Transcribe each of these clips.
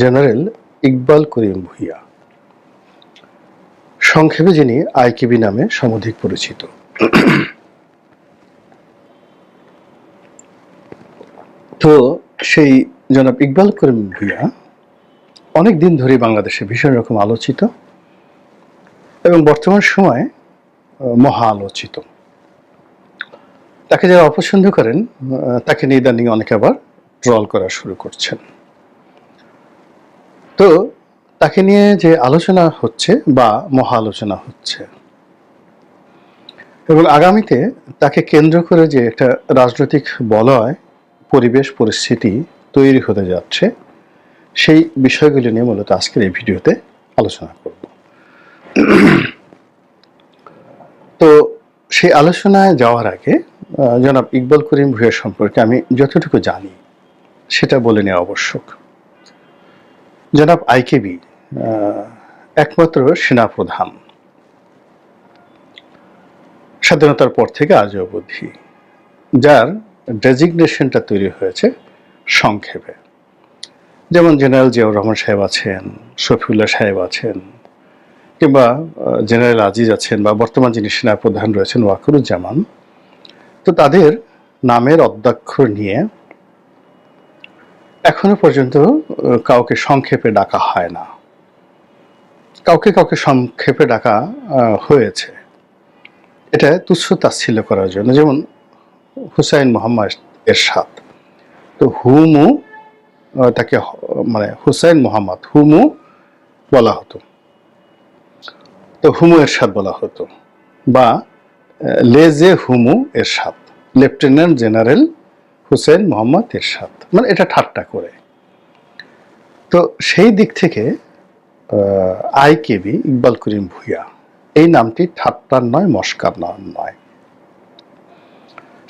General Iqbal Karim Bhuiyan, সংক্ষেপে যিনি আইকিবি নামে সমধিক পরিচিত। তো সেই জনাব ইকবাল করিম ভুইয়া অনেক দিন ধরে বাংলাদেশে ভীষণ রকম আলোচিত এবং বর্তমান সময়ে মহা আলোচিত। তাকে যারা অপছন্দ করেন তাকে নিয়ে ইদানিং অনেকে আবার ট্রল করা শুরু করছেন। তো তাকে নিয়ে যে আলোচনা হচ্ছে বা মহা আলোচনা হচ্ছে, এবং আগামীতে তাকে কেন্দ্র করে যে একটা রাজনৈতিক বলয়, পরিবেশ পরিস্থিতি তৈরি হতে যাচ্ছে, সেই বিষয়গুলি নিয়ে মূলত আজকের এই ভিডিওতে আলোচনা করব। তো সেই আলোচনায় যাওয়ার আগে জনাব ইকবাল করিম ভুইয়া সম্পর্কে আমি যতটুকু জানি, সেটা বলে নেওয়া আবশ্যক। জনাব আইকেবি একমাত্র সেনাপ্রধান। স্বাধীনতার পর থেকে আজ অবধি, যার ডেজিগনেশনটা তৈরি হয়েছে সংক্ষেপে। যেমন জেনারেল জিয়াউর রহমান সাহেব আছেন, শফিউল্লাহ সাহেব আছেন, কিংবা জেনারেল আজিজ আছেন বা বর্তমান যিনি সেনাপ্রধান রয়েছেন ওয়াকুরুজ্জামান, তো তাদের নামের অধ্যক্ষর নিয়ে এখনও পর্যন্ত কাউকে সংক্ষেপে ডাকা হয় না। কাউকে কাউকে সংক্ষেপে ডাকা হয়েছে। এটা তুচ্ছ তাচ্ছিল্য করার জন্য। যেমন হুসাইন মোহাম্মদ এরশাদ। তো হুমু তাকে মানে হুসাইন মোহাম্মদ, হুমু বলা হতো। তো হুমু এরশাদ বলা হতো। বা লেজে হুমু এরশাদ, লেফটেন্যান্ট জেনারেল হুসেন মোহাম্মদ এরশাদ। মানে এটা ঠাট্টা করে। তো সেই দিক থেকে আই আইকেবি ইকবাল করিম ভুইয়া, এই নামটি ঠাট্টার নয় মস্কার নয় নয়।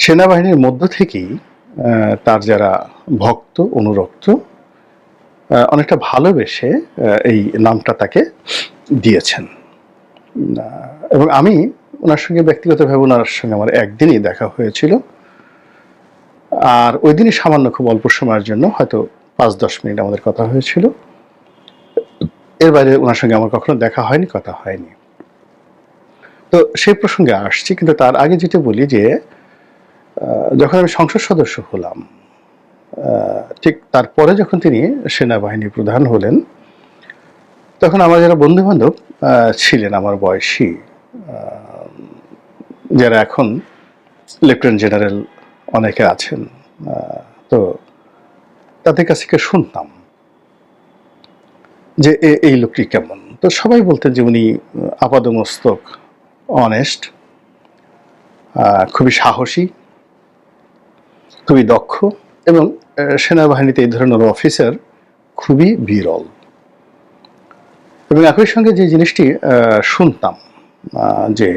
সেনাবাহিনীর মধ্য থেকেই তার যারা ভক্ত, অনুরক্ত অনেকটা ভালোবেসে এই নামটা তাকে দিয়েছেন। এবং আমি ওনার সঙ্গে ব্যক্তিগতভাবে, ওনার সঙ্গে আমার একদিনই দেখা হয়েছিল। আর ওই দিনই সামান্য খুব অল্প সময়ের জন্য হয়তো পাঁচ, দশ মিনিট আমাদের কথা হয়েছিল। এর বাইরে ওনার সঙ্গে আমার কখনো দেখা হয়নি, কথা হয়নি। তো সেই প্রসঙ্গে আসছি, কিন্তু তার আগে যেটা বলি যে যখন আমি সংসদ সদস্য হলাম ঠিক তারপরে যখন তিনি সেনাবাহিনী প্রধান হলেন, তখন আমার যারা বন্ধু বান্ধব ছিলেন আমার বয়সী যারা এখন লেফটেন্যান্ট জেনারেল অনেকে আছেন তো তাদের কাছ থেকে শুনতাম যে এই লোকটি কেমন। তো সবাই বলতেন যে উনি আপাদমস্তক অনেস্ট খুবই সাহসী, খুবই দক্ষ এবং সেনাবাহিনীতে এই ধরনের অফিসার খুবই বিরল। এবং একই সঙ্গে যে জিনিসটি শুনতাম যে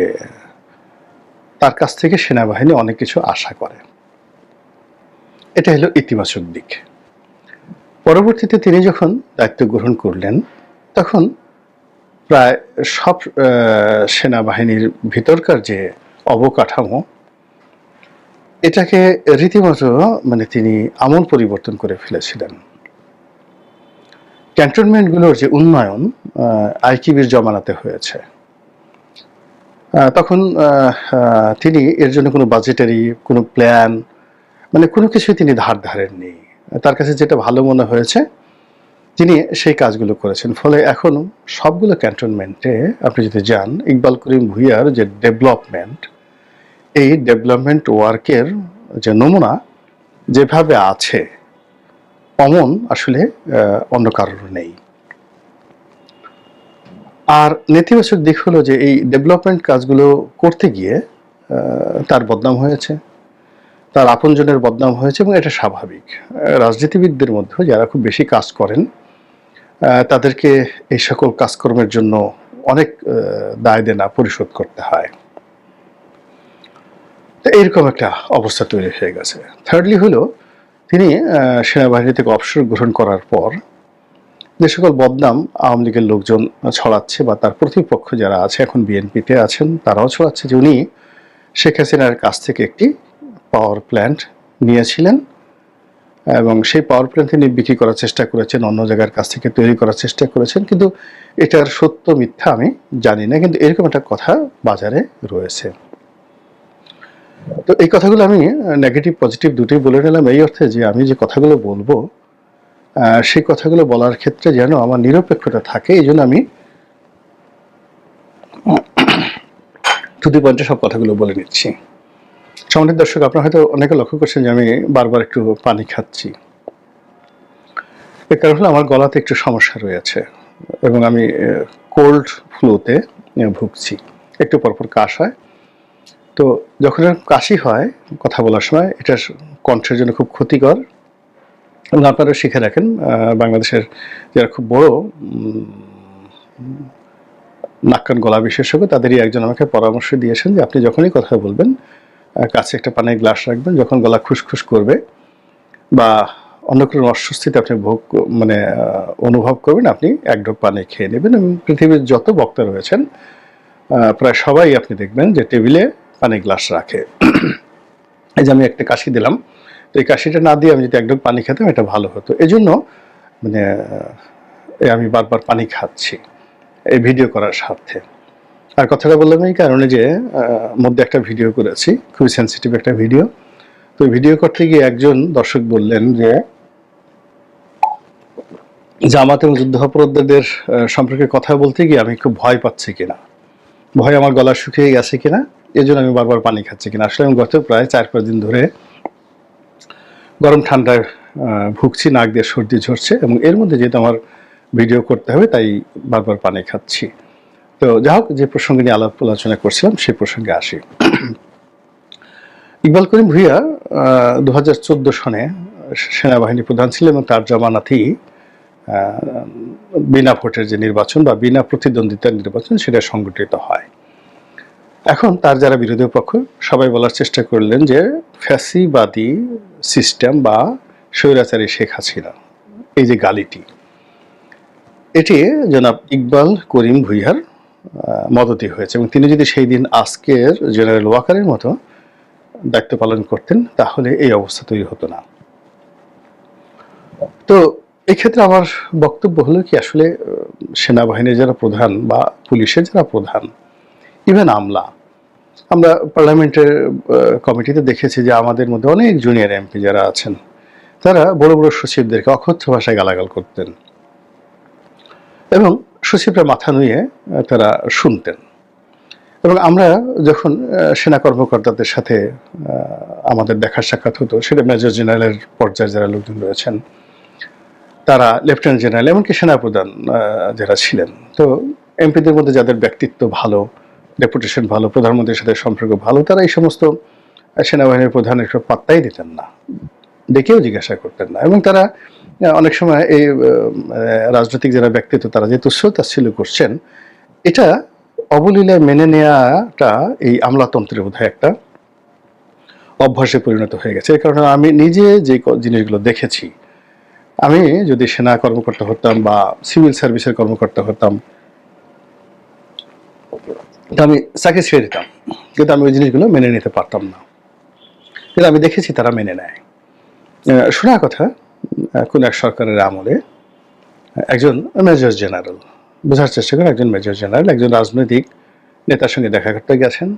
তার কাছ থেকে সেনাবাহিনী অনেক কিছু আশা করে। এটা হলো ইতিবাচক দিক। পরবর্তীতে তিনি যখন দায়িত্ব গ্রহণ করলেন, তখন প্রায় সব সেনাবাহিনীর ভিতরকার যে অবকাঠামো, এটাকে রীতিমতো মানে তিনি আমল পরিবর্তন করে ফেলেছিলেন। ক্যান্টনমেন্টগুলোর যে উন্নয়ন আইকিবির জমানাতে হয়েছে। তখন তিনি এর জন্য কোনো বাজেটারি কোনো প্ল্যান মানে কোনো কিছুই তিনি ধার ধারেননি। তার কাছে যেটা ভালো মনে হয়েছে, তিনি সেই কাজগুলো করেছেন। ফলে এখন সবগুলো ক্যান্টনমেন্টে আপনি যদি যান, ইকবাল করিম ভুইয়ার যে ডেভেলপমেন্ট, এই ডেভেলপমেন্ট ওয়ার্কের যে নমুনা যেভাবে আছে, অমন আসলে অন্য কারোর নেই। আর নেতিবাচক দিক হলো যে এই ডেভেলপমেন্ট কাজগুলো করতে গিয়ে তার বদনাম হয়েছে। তার আপনজনের বদনাম হয়েছে এবং এটা স্বাভাবিক। রাজনীতিবিদদের মধ্যে যারা খুব বেশি কাজ করেন তাদেরকে এই সকল কাজকর্মের জন্য অনেক দায় দেনা পরিশোধ করতে হয়। তো এইরকম একটা অবস্থা তৈরি হয়ে গেছে। থার্ডলি হলো, তিনি সেনাবাহিনী থেকে অবসর গ্রহণ করার পর যে সকল বদনাম আওয়ামী লীগের লোকজন ছড়াচ্ছে বা তার প্রতিপক্ষ যারা আছে, এখন বিএনপিতে আছেন, তারাও ছড়াচ্ছে যে উনি শেখ হাসিনার কাছ থেকে একটি পাওয়ার প্ল্যান্ট নিয়েছিলেন এবং সেই পাওয়ার প্ল্যান্ট তিনি বিক্রি করার চেষ্টা করেছেন, অন্য জায়গার কাছ থেকে তৈরি করার চেষ্টা করেছেন, কিন্তু এটার সত্য মিথ্যা আমি জানি না, কিন্তু এরকম একটা কথা বাজারে রয়েছে। তো এই কথাগুলো আমি নেগেটিভ পজিটিভ দুটোই বলে নিলাম, এই অর্থে যে আমি যে কথাগুলো বলব সেই কথাগুলো বলার ক্ষেত্রে যেন আমার নিরপেক্ষতা থাকে, এই জন্য আমি টুদি পয়েন্টে সব কথাগুলো বলে নিচ্ছি। সম্মানিত দর্শক আপনারা হয়তো অনেকে লক্ষ্য করছেন যে আমি বারবার একটু পানি খাচ্ছি। এর কারণ হলো আমার গলাতে একটু সমস্যা রয়েছে এবং আমি কোল্ড ফ্লুতে ভুগছি। একটু পরপর কাশ হয়। তো যখন কাশি হয় কথা বলার সময় এটা কণ্ঠের জন্য খুব ক্ষতিকর। এবং আপনারা শিখে রাখেন বাংলাদেশের যারা খুব বড় উম, নাক কান গলা বিশেষজ্ঞ তাদেরই একজন আমাকে পরামর্শ দিয়েছেন যে আপনি যখনই কথা বলবেন কাছে একটা পানির গ্লাস রাখবেন, যখন গলা খুসখুস করবে বা অন্য কোনো অস্বস্তিতে আপনি ভোগ মানে অনুভব করবেন, আপনি এক ঢোক পানি খেয়ে নেবেন। এবং পৃথিবীর যত বক্তা রয়েছেন প্রায় সবাই আপনি দেখবেন যে টেবিলে পানির গ্লাস রাখে। এই যে আমি একটা কাশি দিলাম, তো এই কাশিটা না দিয়ে আমি যদি এক ঢোক পানি খেতাম, এটা ভালো হতো। এই জন্য মানে আমি বারবার পানি খাচ্ছি, এই ভিডিও করার স্বার্থে। আর কথাটা বললাম এই কারণে যে মধ্যে একটা ভিডিও করেছি, খুবই সেন্সিটিভ একটা ভিডিও তো ভিডিও করতে গিয়ে একজন দর্শক বললেন যে, জামাত এবং যুদ্ধাপরাধীদের সম্পর্কে কথা বলতে গিয়ে আমি খুব ভয় পাচ্ছি কিনা। ভয় আমার গলা শুকিয়ে গেছে কিনা এই জন্য আমি বারবার পানি খাচ্ছি কিনা। আসলে আমি গত প্রায় চার পাঁচ দিন ধরে গরম ঠান্ডায় ভুগছি, নাক দিয়ে সর্দি ঝরছে এবং এর মধ্যে যেহেতু আমার ভিডিও করতে হবে, তাই বারবার পানি খাচ্ছি। তো যা হোক, যে প্রসঙ্গে নিয়ে আলাপ আলোচনা করছিলাম সেই প্রসঙ্গে আসি। ইকবাল করিম ভুইয়া দু হাজার চোদ্দ সনে সেনাবাহিনী প্রধান ছিলেন এবং তার জামানাতেই বিনা ভোটের যে নির্বাচন বা বিনা প্রতিদ্বন্দ্বিতার নির্বাচন, সেটা সংগঠিত হয়। এখন তার যারা বিরোধী পক্ষ, সবাই বলার চেষ্টা করলেন যে ফ্যাসিবাদী সিস্টেম বা স্বৈরাচারী শেখ হাসিনা, এই যে গালিটি, এটি জনাব ইকবাল করিম ভুইয়ার মদতি হয়েছে। এবং তিনি যদি সেই দিন আজকের জেনারেল ওয়াকারের মতো দায়িত্ব পালন করতেন, তাহলে এই অবস্থা তৈরি হতো না। তো এক্ষেত্রে আমার বক্তব্য হলো কি, আসলে সেনাবাহিনীর যারা প্রধান বা পুলিশের যারা প্রধান ইভেন আমলা, আমরা পার্লামেন্টের কমিটিতে দেখেছি যে আমাদের মধ্যে অনেক জুনিয়র এমপি যারা আছেন, তারা বড় বড় সচিবদেরকে অকথ্য ভাষায় গালাগাল করতেন। এবং সচিবরা মাথা নুয়ে তারা শুনতেন। এবং আমরা যখন সেনা কর্মকর্তাদের সাথে আমাদের দেখা সাক্ষাৎ হতো, সেটা মেজর জেনারেলের পর্যায়ে যারা লোকজন রয়েছেন, তারা লেফটেন্যান্ট জেনারেল এমনকি সেনাপ্রধান যারা ছিলেন। তো এমপিদের মধ্যে যাদের ব্যক্তিত্ব ভালো, রেপুটেশন ভালো, প্রধানমন্ত্রীর সাথে সম্পর্ক ভালো, তারা এই সমস্ত সেনাবাহিনীর প্রধান একটু পাত্তাই দিতেন না। ডেকেও জিজ্ঞাসা করতেন না। এবং তারা অনেক সময় এই আহ, রাজনৈতিক যারা ব্যক্তিত্ব তারা যে তুচ্ছতাচ্ছিল করছেন এটা অবলীলায় মেনে নেওয়াটা এই আমলাতন্ত্রের বোধহয় একটা অভ্যাসে পরিণত হয়ে গেছে। কারণে আমি নিজে যে জিনিসগুলো দেখেছি আমি যদি সেনা কর্মকর্তা হতাম বা সিভিল সার্ভিসের কর্মকর্তা হতাম আমি চাকরি ছেড়ে দিতাম কিন্তু আমি ওই জিনিসগুলো মেনে নিতে পারতাম না। কিন্তু আমি দেখেছি তারা মেনে নেয়। শোনা কথা কোন এক সরকারের আমলে একজন মেজর জেনারেল। বোঝার চেষ্টা করেন একজন মেজর জেনারেল, একজন রাজনৈতিক নেতার সঙ্গে দেখা করতে গেছেন।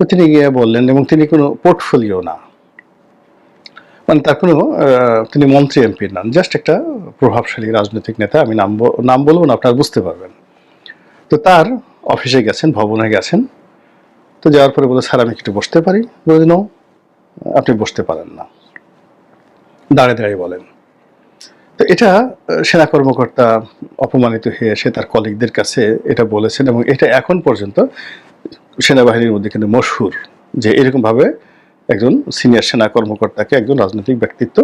তো তিনি গিয়ে বললেন, এবং তিনি কোনো পোর্টফোলিও না। মানে তার কোনো তিনি মন্ত্রী এমপি নন জাস্ট একটা প্রভাবশালী রাজনৈতিক নেতা, আমি নাম নাম বলব না, আপনারা বুঝতে পারবেন। তো তার অফিসে গেছেন, ভবনে গেছেন। তো যাওয়ার পরে বলে স্যার, আমি একটু বসতে পারি। বলে আপনি বসতে পারেন না। দাঁড়িয়ে দাঁড়িয়ে বলেন। তো এটা সেনা কর্মকর্তা অপমানিত হয়ে সে তার কলিগদের কাছে এটা বলেছেন এবং এটা এখন পর্যন্ত সেনাবাহিনীর মধ্যে কিন্তু মশহুর যে এরকমভাবে একজন সিনিয়র সেনা কর্মকর্তাকে একজন রাজনৈতিক ব্যক্তিত্ব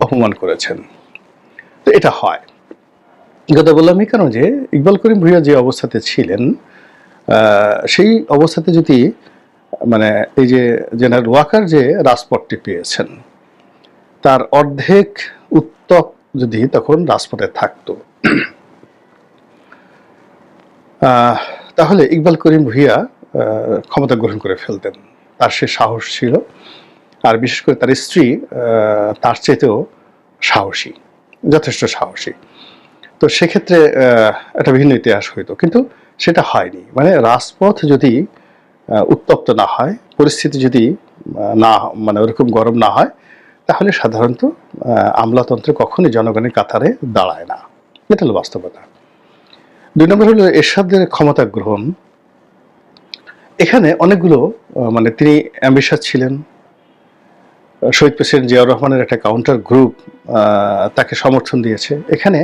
অপমান করেছেন। তো এটা হয়। কথা বললাম এই কারণ যে ইকবাল করিম ভুইয়া যে অবস্থাতে ছিলেন সেই অবস্থাতে যদি মানে এই যে জেনারেল ওয়াকার যে রাজপথটি পেয়েছেন তার অর্ধেক উত্তপ যদি তখন রাজপথে থাকতো। তাহলে ইকবাল করিম ভুইয়া ক্ষমতা গ্রহণ করে ফেলতেন। তার সে সাহস ছিল, আর বিশেষ করে তার স্ত্রী তার চেয়েতেও সাহসী, যথেষ্ট সাহসী। তো সেক্ষেত্রে একটা ভিন্ন ইতিহাস হইতো, কিন্তু সেটা হয়নি। মানে রাজপথ যদি উত্তপ্ত না হয়, পরিস্থিতি যদি না মানে ওরকম গরম না হয় তাহলে সাধারণত আমলাতন্ত্র কখনই জনগণের কাতারে দাঁড়ায় না। এটা হলো বাস্তবতা। দুই নম্বর হলো এরশাদের ক্ষমতা গ্রহণ। এখানে অনেকগুলো মানে তিনি অ্যাম্বিশাস ছিলেন। শহীদ প্রেসিডেন্ট জিয়াউর রহমানের একটা কাউন্টার গ্রুপ তাকে সমর্থন দিয়েছে। এখানে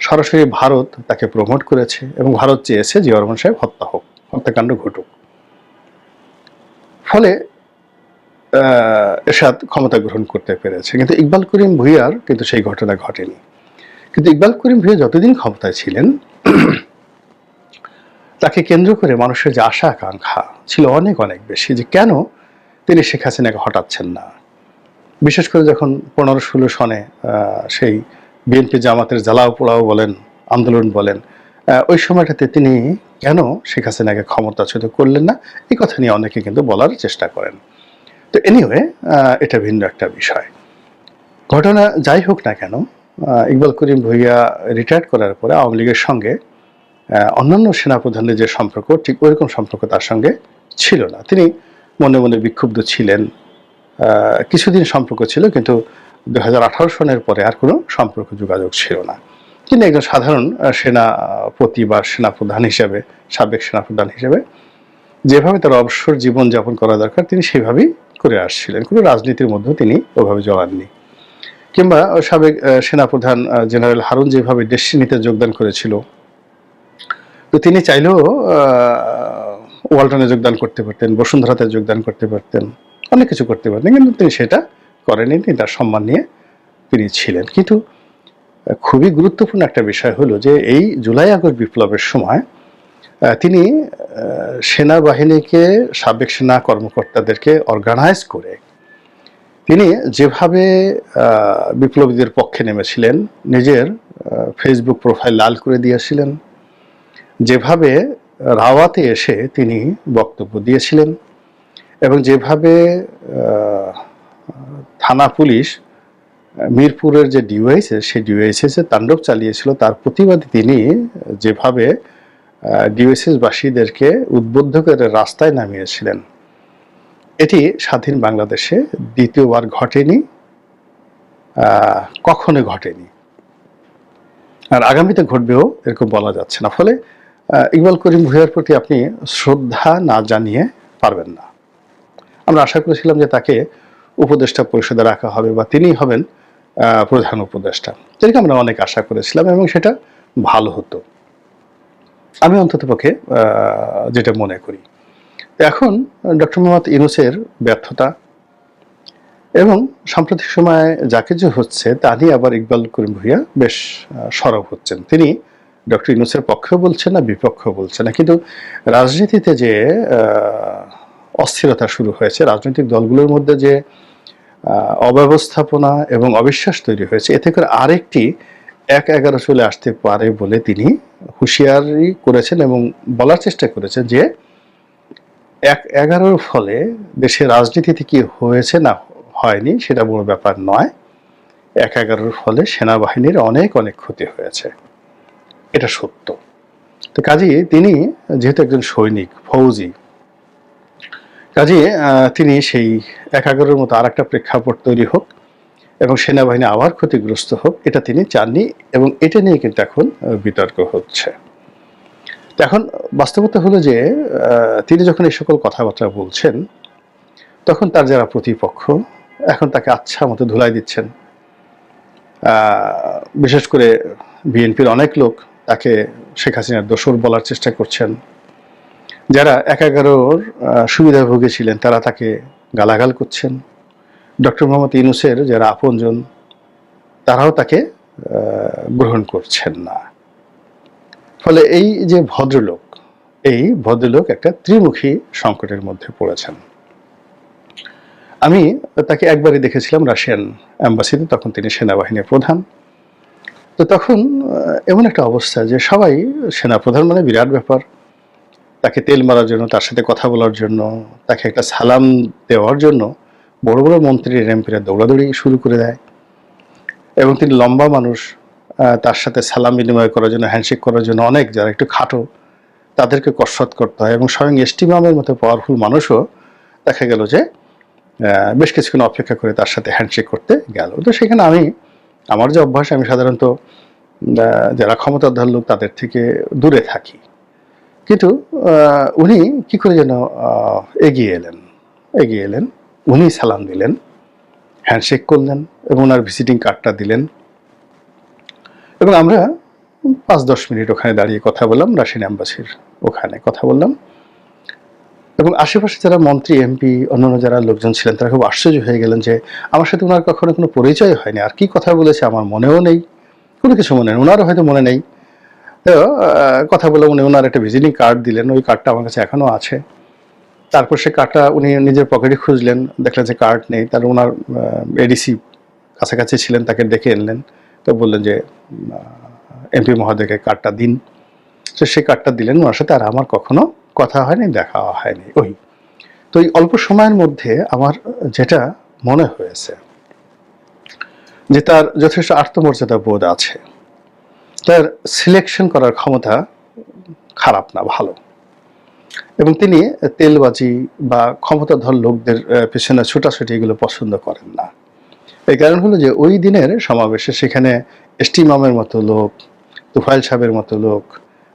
সরাসরি ভারত তাকে প্রমোট করেছে এবং ভারত চেয়েছে জিয়াউর রহমান সাহেব হত্যা হোক, হত্যাকাণ্ড ঘটুক। ফলে এরশাদ ক্ষমতা গ্রহণ করতে পেরেছে। কিন্তু ইকবাল করিম ভুইয়ার কিন্তু সেই ঘটনা ঘটেনি। কিন্তু ইকবাল করিম ভুইয়া যতদিন ক্ষমতায় ছিলেন, তাকে কেন্দ্র করে মানুষের যে আশা আকাঙ্ক্ষা ছিল অনেক অনেক বেশি যে কেন তিনি শেখ হাসিনাকে হটাচ্ছেন না। বিশেষ করে যখন পনেরো ষোলো সনে সেই বিএনপি জামাতের জ্বালাও পোড়াও বলেন, আন্দোলন বলেন ওই সময়টাতে তিনি কেন শেখ হাসিনাকে ক্ষমতাচ্যুত করলেন না এই কথা নিয়ে অনেকে কিন্তু বলার চেষ্টা করেন। তো এনিওয়ে এটা ভিন্ন একটা বিষয়। ঘটনা যাই হোক না কেন ইকবাল করিম ভুইয়া রিটায়ার করার পরে আওয়ামী লীগের সঙ্গে অন্যান্য সেনাপ্রধানের যে সম্পর্ক, ঠিক ওইরকম সম্পর্ক তার সঙ্গে ছিল না। তিনি মনে মনে বিক্ষুব্ধ ছিলেন। কিছুদিন সম্পর্ক ছিল, কিন্তু দু হাজার আঠারো সনের পরে আর কোনো সম্পর্ক যোগাযোগ ছিল না। তিনি একজন সাধারণ সেনাপতি বা সেনাপ্রধান হিসেবে, সাবেক সেনাপ্রধান হিসেবে, যেভাবে তার অবসর জীবন যাপন করা দরকার, তিনি সেভাবেই করে আসছিলেন। কোনো রাজনীতির মধ্যেও তিনি ওভাবে জড়াননি। কিংবা সাবেক সেনাপ্রধান জেনারেল হারুন যেভাবে ডেস্টিনিতে যোগদান করেছিল, তো তিনি চাইলেও ওয়ালটনে যোগদান করতে পারতেন, বসুন্ধরাতে যোগদান করতে পারতেন, অনেক কিছু করতে পারতেন, কিন্তু তিনি সেটা করেনি তিনি তার সম্মান নিয়ে তিনি ছিলেন। কিন্তু খুবই গুরুত্বপূর্ণ একটা বিষয় হলো যে, এই জুলাই আগস্ট বিপ্লবের সময় তিনি সেনাবাহিনীকে সাবেক সেনা কর্মকর্তাদেরকে অর্গানাইজ করে তিনি যেভাবে বিপ্লবীদের পক্ষে নেমেছিলেন, নিজের ফেসবুক প্রোফাইল লাল করে দিয়েছিলেন, যেভাবে রাওয়াতে এসে তিনি বক্তব্য দিয়েছিলেন এবং যেভাবে থানা পুলিশ, মিরপুরের যে ডিওয়াইসেস সেই ডিওয়াইসেসে তাণ্ডব চালিয়েছিল, তার প্রতিবাদে তিনি যেভাবে ডিওয়াইসেস বাসীদেরকে উদ্বুদ্ধ করে রাস্তায় নামিয়েছিলেন। এটি স্বাধীন বাংলাদেশে দ্বিতীয়বার ঘটেনি কখনো ঘটেনি। আর আগামীতে ঘটবেও এরকম বলা যাচ্ছে না। ফলে ইকবাল করিম ভুঁইয়ার প্রতি আপনি শ্রদ্ধা না জানিয়ে পারবেন না। আমরা আশা করেছিলাম যে তাকে উপদেষ্টা পরিষদে রাখা হবে বা তিনি হবেন প্রধান উপদেষ্টা। যেটাকে আমরা অনেক আশা করেছিলাম এবং সেটা ভালো হতো। আমি অন্তত পক্ষে যেটা মনে করি। এখন, ডক্টর মোহাম্মদ ইউনুসের ব্যর্থতা এবং সাম্প্রতিক সময়ে যা কিছু হচ্ছে তা নিয়ে আবার ইকবাল করিম ভুইয়া বেশ সরব হচ্ছেন। তিনি ডক্টর ইউনুসের পক্ষেও বলছেন না, বিপক্ষেও বলছেন না। কিন্তু রাজনীতিতে যে অস্থিরতা শুরু হয়েছে, রাজনৈতিক দলগুলোর মধ্যে যে অব্যবস্থাপনা এবং অবিশ্বাস তৈরি হয়েছে, এতে করে আরেকটি এক এগারো চলে আসতে পারে বলে তিনি হুঁশিয়ারি করেছেন এবং বলার চেষ্টা করেছেন যে এক এগারোর ফলে দেশের রাজনীতিতে কি হয়েছে না হয়নি, সেটা বড় ব্যাপার নয়। এক এগারোর ফলে সেনাবাহিনীর অনেক অনেক ক্ষতি হয়েছে। এটা সত্য। তো কাজে তিনি যেহেতু একজন সৈনিক, ফৌজি কাজে তিনি সেই এক এগারোর মতো আর একটা প্রেক্ষাপট তৈরি হোক। এবং সেনাবাহিনী আবার ক্ষতিগ্রস্ত হোক, এটা তিনি চাননি এবং এটা নিয়ে কিন্তু এখন বিতর্ক হচ্ছে। এখন বাস্তবতা হলো যে তিনি যখন এই সকল কথাবার্তা বলছেন, তখন তার যারা প্রতিপক্ষ, এখন তাকে আচ্ছা মতো ধুলাই দিচ্ছেন। বিশেষ করে বিএনপির অনেক লোক তাকে শেখ হাসিনার দোসর বলার চেষ্টা করছেন। যারা এক এগারোর সুবিধাভোগী ছিলেন, তারা তাকে গালাগাল করছেন। ডক্টর মোহাম্মদ ইউনুসের যারা আপনজন, তারাও তাকে গ্রহণ করছেন না। ফলে এই যে ভদ্রলোক, এই ভদ্রলোক একটা ত্রিমুখী সংকটের মধ্যে পড়েছেন। আমি তাকে একবারই দেখেছিলাম রাশিয়ান অ্যাম্বাসিতে, তখন তিনি সেনাবাহিনীর প্রধান। তো তখন এমন একটা অবস্থা যে সবাই সেনাপ্রধান মানে বিরাট ব্যাপার। তাকে তেল মারার জন্য, তার সাথে কথা বলার জন্য, তাকে একটা সালাম দেওয়ার জন্য বড় বড় মন্ত্রীর এমপিরা দৌড়াদৌড়ি শুরু করে দেয়। এবং তিনি লম্বা মানুষ তার সাথে সালাম বিনিময় করার জন্য হ্যান্ডশেক করার জন্য অনেক, যারা একটু খাটো, তাদেরকে কসরত করতে হয়। এবং স্বয়ং এসটি মামের মতো পাওয়ারফুল মানুষও দেখা গেল যে বেশ কিছুক্ষণ অপেক্ষা করে তার সাথে হ্যান্ডশেক করতে গেল। তো সেখানে আমি, আমার যে অভ্যাস, আমি সাধারণত যারা ক্ষমতাধর লোক, তাদের থেকে দূরে থাকি। কিন্তু উনি কি করে যেন এগিয়ে এলেন এগিয়ে এলেন। উনি সালাম দিলেন হ্যান্ডশেক করলেন এবং ওনার ভিজিটিং কার্ডটা দিলেন। এবং আমরা পাঁচ দশ মিনিট ওখানে দাঁড়িয়ে কথা বললাম রাশিয়ান অ্যাম্বাসির ওখানে কথা বললাম। এবং আশেপাশে যারা মন্ত্রী এমপি অন্যান্য যারা লোকজন ছিলেন, তারা খুব আশ্চর্য হয়ে গেলেন যে আমার সাথে ওনার কখনো কোনো পরিচয় হয়নি। আর কি কথা বলেছে আমার মনেও নেই, কোনো কিছু মনে নেই, ওনারও হয়তো মনে নেই। কথা বলে উনি ওনার একটা ভিজিটিং কার্ড দিলেন, ওই কার্ডটা আমার কাছে এখনও আছে। তারপর সে কার্ডটা উনি নিজের পকেটে খুঁজলেন, দেখলেন যে কার্ড নেই তার ওনার এডিসি কাছাকাছি ছিলেন, তাকে ডেকে এনলেন। তো বললেন যে এমপি মহোদয়কে কার্ডটা দিন। তো সে কার্ডটা দিলেন ওনার সাথে আর আমার কখনো কথা হয়নি, দেখা হয়নি, ওই। তো এই অল্প সময়ের মধ্যে আমার যেটা মনে হয়েছে, যে তার যথেষ্ট আত্মমর্যাদা বোধ আছে। তার সিলেকশন করার ক্ষমতা খারাপ না, ভালো। এবং তিনি তেলবাজি বা ক্ষমতাধর লোকদের পেছনে ছোটাছুটি এগুলো পছন্দ করেন না। এই কারণ হলো যে ওই দিনের সমাবেশে সেখানে এসটি মামের মতো লোক, তুফাইল সাহেবের মতো লোক,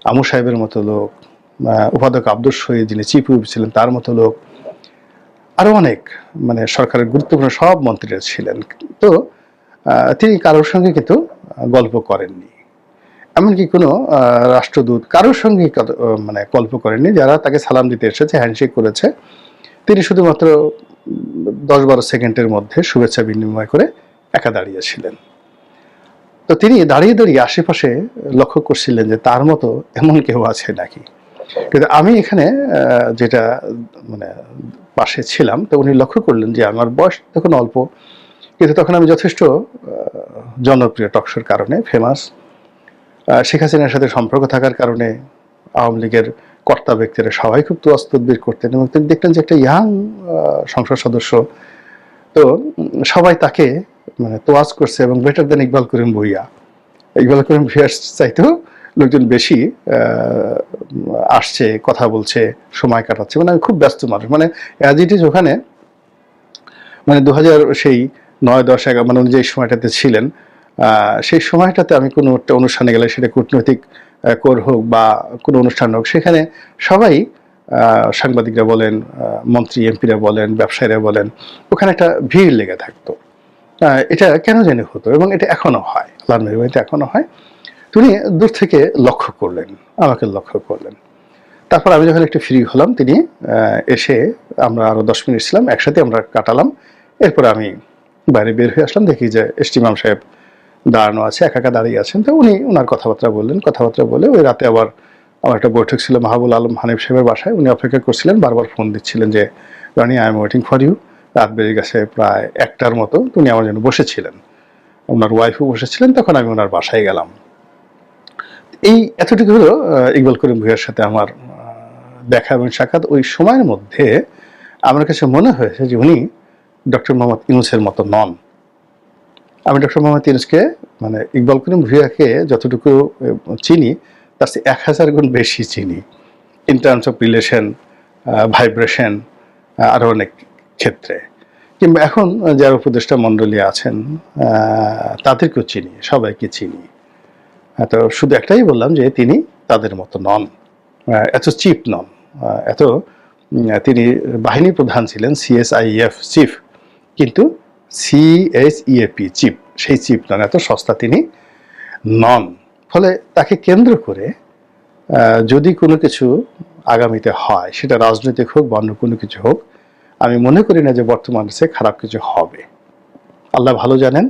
আমু সাহেবের মতো লোক উপাধ্যক্ষ আব্দুল শহীদ যিনি চিফ হুইপ ছিলেন তার মতো লোক আরও অনেক মানে সরকারের গুরুত্বপূর্ণ সব মন্ত্রীরা ছিলেন। তো তিনি কারোর সঙ্গে কিন্তু গল্প করেননি। এমনকি কোনো রাষ্ট্রদূত কারোর সঙ্গে মানে গল্প করেননি, যারা তাকে সালাম দিতে এসেছে, হ্যান্ডশেক করেছে। তিনি শুধুমাত্র দশ বারো সেকেন্ডের মধ্যে শুভেচ্ছা বিনিময় করে একা দাঁড়িয়েছিলেন তো তিনি দাঁড়িয়ে দাঁড়িয়ে আশেপাশে লক্ষ্য করছিলেন যে তার মতো এমন কেউ আছে নাকি। কিন্তু আমি এখানে যেটা মানে পাশে ছিলাম, তো উনি লক্ষ্য করলেন যে আমার বয়স তখন অল্প। কিন্তু তখন আমি যথেষ্ট জনপ্রিয় টকশোর কারণে ফেমাস শেখ হাসিনার সাথে সম্পর্ক থাকার কারণে আওয়ামী লীগের কর্তা ব্যক্তিরা সবাই খুব তোয়াজ তদবির করতেন এবং তিনি দেখলেন যে একটা ইয়াং সংসদ সদস্য। তো সবাই তাকে মানে তোয়াজ করছে এবং বেটার দেন ইকবাল করিম ভুইয়া। ইকবাল করিম ভুইয়ার চাইতেও লোকজন বেশি আসছে, কথা বলছে, সময় কাটাচ্ছে। মানে আমি খুব ব্যস্ত মানুষ। মানে অ্যাজ ইট ইজ ওখানে মানে দু হাজার সেই নয় দশ এগারো মানে উনি যে সময়টাতে ছিলেন সেই সময়টাতে আমি কোনো একটা অনুষ্ঠানে গেলে সেটা কূটনৈতিক কোর হোক বা কোনো অনুষ্ঠান হোক, সেখানে সবাই সাংবাদিকরা বলেন মন্ত্রী, এমপিরা বলেন, ব্যবসায়ীরা বলেন, ওখানে একটা ভিড় লেগে থাকতো। এটা কেন জানি হতো এবং এটা এখনও হয় আল্লাহ মেহরবানিতে এখনও হয়। তিনি দূর থেকে লক্ষ্য করলেন, আমাকে লক্ষ্য করলেন। তারপর আমি যখন একটু ফ্রি হলাম, তিনি এসে আমরা আরও দশ মিনিট ছিলাম, একসাথে আমরা কাটালাম। এরপর আমি বাইরে বের হয়ে আসলাম, দেখি যে এস এসটিমাম সাহেব দাঁড়ানো আছে, একা একা দাঁড়িয়ে আছেন। তো উনি ওনার কথাবার্তা বললেন, কথাবার্তা বলে ওই রাতে আবার আমার একটা বৈঠক ছিল মাহবুল আলম হানিফ সাহেবের বাসায়। উনি অপেক্ষা করছিলেন, বারবার ফোন দিচ্ছিলেন যে, Rani I am waiting for you রাত বেড়ে গেছে প্রায় একটার মতো। উনি আমার জন্য বসেছিলেন। ওনার ওয়াইফও বসেছিলেন, তখন আমি ওনার বাসায় গেলাম। এই এতটুকু হলো ইকবাল করিম ভুইয়ার সাথে আমার দেখা এবং সাক্ষাৎ। ওই সময়ের মধ্যে আমার কাছে মনে হয়েছে যে উনি ডক্টর মোহাম্মদ ইউনুসের মতো নন। আমি ডক্টর মোহাম্মদ ইউনুসকে মানে ইকবাল করিম ভুইয়াকে যতটুকু চিনি, তার চেয়ে এক হাজার গুণ বেশি চিনি। In terms of relation vibration আরও অনেক ক্ষেত্রে। কিংবা এখন যারা উপদেষ্টা মণ্ডলী আছেন তাদেরকেও চিনি, সবাইকে চিনি। তো শুধু একটাই বললাম যে তিনি তাদের মতো নন এত চিপ নন এত তিনি বাহিনী প্রধান ছিলেন সিএসআইএফ চিফ কিন্তু সিএসইএপি চিপ সেই চিপ নন এত সস্তা তিনি নন। ফলে তাকে কেন্দ্র করে যদি কোনো কিছু আগামীতে হয়, সেটা রাজনৈতিক হোক বা অন্য কোনো কিছু হোক, আমি মনে করি না যে বর্তমান সে খারাপ কিছু হবে। আল্লাহ ভালো জানেন